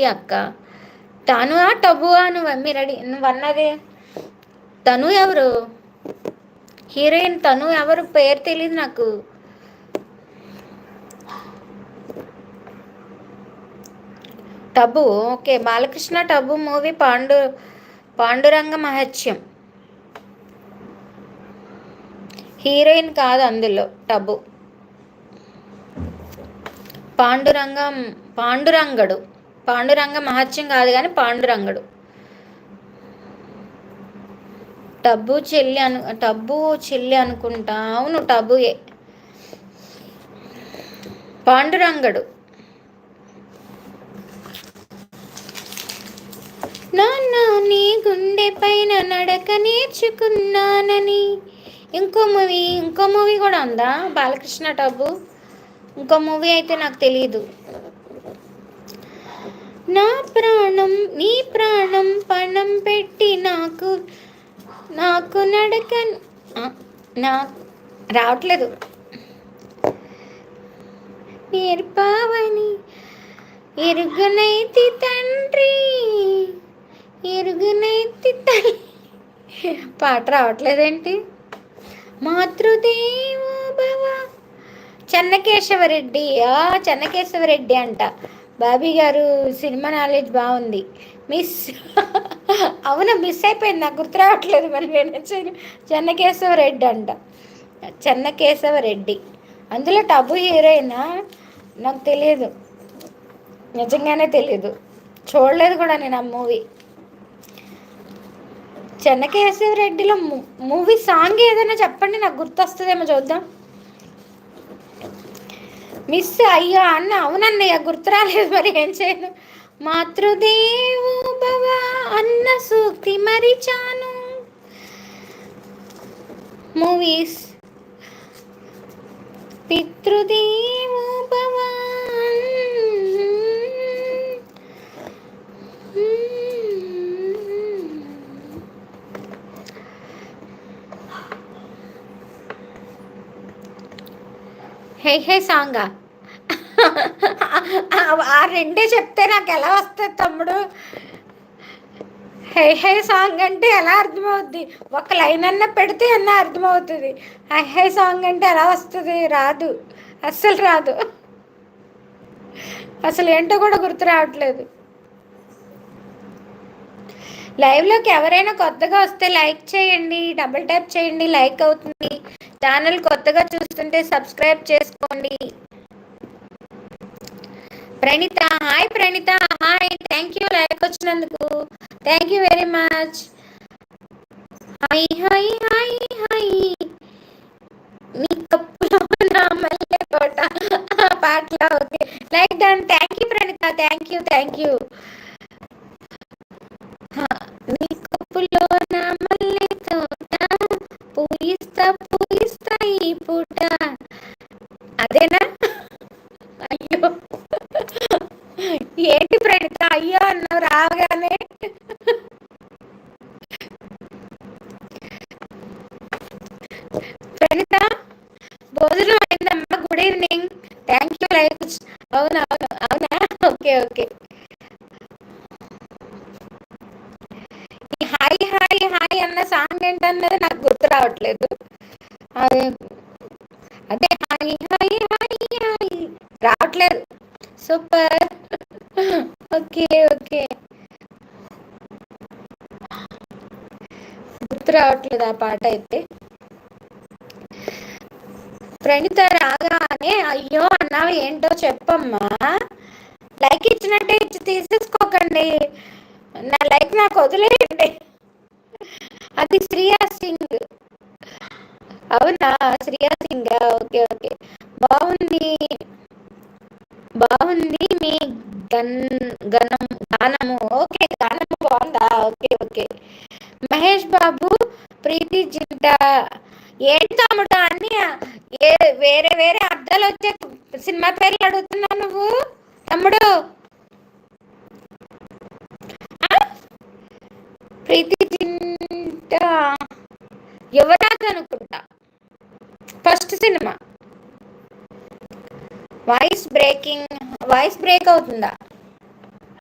Movie అక్క. తను ఆ టబువా నువ్వు మీరు అడి నువ్వు అన్నది తను ఎవరు? హీరోయిన్ తను ఎవరు? పేరు తెలియదు నాకు. Tabu okay. Balakrishna Tabu movie Pandu Panduranga Mahatyam. Heroine కాదు అందులో టబు. పాండురంగం పాండురంగడు. పాండురంగ మహత్యం కాదు కానీ పాండురంగడు. టబ్బు చెల్లి అను టబ్బు చెల్లి అనుకుంటా. అవును టబ్బుయే. పాండురంగడు. నాన్న నీ గుండె పైన నడక నేర్చుకున్నానని. ఇంకో మూవీ ఇంకో మూవీ కూడా ఉందా? బాలకృష్ణ టబ్బు. ఇంకో మూవీ అయితే నాకు తెలియదు నా ప్రాణం నీ ప్రాణం పణం పెట్టి నాకు నాకు నడక నా రావట్లేదు. నేర్పావని ఎరుగునైతి తండ్రి ఎరుగునైతి తల్లి. పాట రావట్లేదేంటి? మాతృదేవో భవ. చెన్నకేశవరెడ్డి ఆ చెన్నకేశవరెడ్డి అంట. బాబీ గారు సినిమా నాలెడ్జ్ బాగుంది. మిస్ అవునా మిస్ అయిపోయింది. నాకు గుర్తు రావట్లేదు మరి నేను చెన్నకేశవ రెడ్డి అంట. చెన్నకేశవ రెడ్డి. అందులో టబు హీరోయినా? నాకు తెలియదు నిజంగానే తెలియదు చూడలేదు కూడా నేను ఆ మూవీ. చెన్నకేశవ రెడ్డిలో మూవీ సాంగ్ ఏదైనా చెప్పండి నాకు గుర్తొస్తుందేమో చూద్దాం. మిస్ అయ్యా అన్న. అవునన్నయ్య గుర్తురాలేదు మరి ఏం చేయను. మాతృదేవో భవ అన్న సూక్తి మరిచాను. మూవీస్ పితృదేవో భవ హే హే సాంగా. ఆ రెండే చెప్తే నాకు ఎలా వస్తుంది తమ్ముడు? హై హై సాంగ్ అంటే ఎలా అర్థమవుద్ది? ఒక లైన్ అన్న పెడితే అన్న అర్థమవుతుంది. హై హై సాంగ్ అంటే ఎలా వస్తుంది? రాదు. అస్సలు రాదు. అసలు ఏంటో కూడా గుర్తు రావట్లేదు. లైవ్లోకి ఎవరైనా కొత్తగా వస్తే లైక్ చేయండి డబుల్ ట్యాప్ చేయండి లైక్ అవుతుంది. ఛానల్ కొత్తగా చూస్తుంటే సబ్స్క్రైబ్ చేసుకోండి. Pranitha hi Pranitha hi. Thank you like వచ్చినందుకు. Thank you very much hi hi hi hi మీ కప్పులో నా మల్లె కోట పాటలో okay like than thank you Pranitha. Thank you thank you రాగానే ప్రణిత భోజనం అయిందమ్మా good evening thank you like అవునా అవును అవునా? Okay okay hi hi hi అన్న సాంగ్ ఏంటన్నది నాకు గుర్తు రావట్లేదు. అదే అదే హాయ్ హాయ్ హాయ్ హాయ్ రావట్లేదు. సూపర్ ఓకే ఓకే గుర్తు రావట్లేదు ఆ పాట అయితే. ప్రణిత రాగానే అయ్యో అన్నావు ఏంటో చెప్పమ్మా. లైక్ ఇచ్చినట్టే ఇచ్చి తీసేసుకోకండి. నా లైక్ నాకు వదిలేయండి. అది శ్రియా సింగ్. అవునా? శ్రియా సింగ్? Okay okay. బాగుంది. బాగుంది మీ గన్ గనం గానము. ఓకే గానము బాగుందా? Okay okay. మహేష్ బాబు ప్రీతి జింట ఏంటి తమ్ముడు అన్ని ఏ వేరే వేరే అర్థాలు వచ్చే సినిమా పేర్లు అడుగుతున్నావు నువ్వు? తమ్ముడు. ప్రీతి జింట యువరాజు అనుకుంటా. ఫస్ట్ సినిమా. వాయిస్ బ్రేకింగ్ వాయిస్ బ్రేక్ అవుతుందా?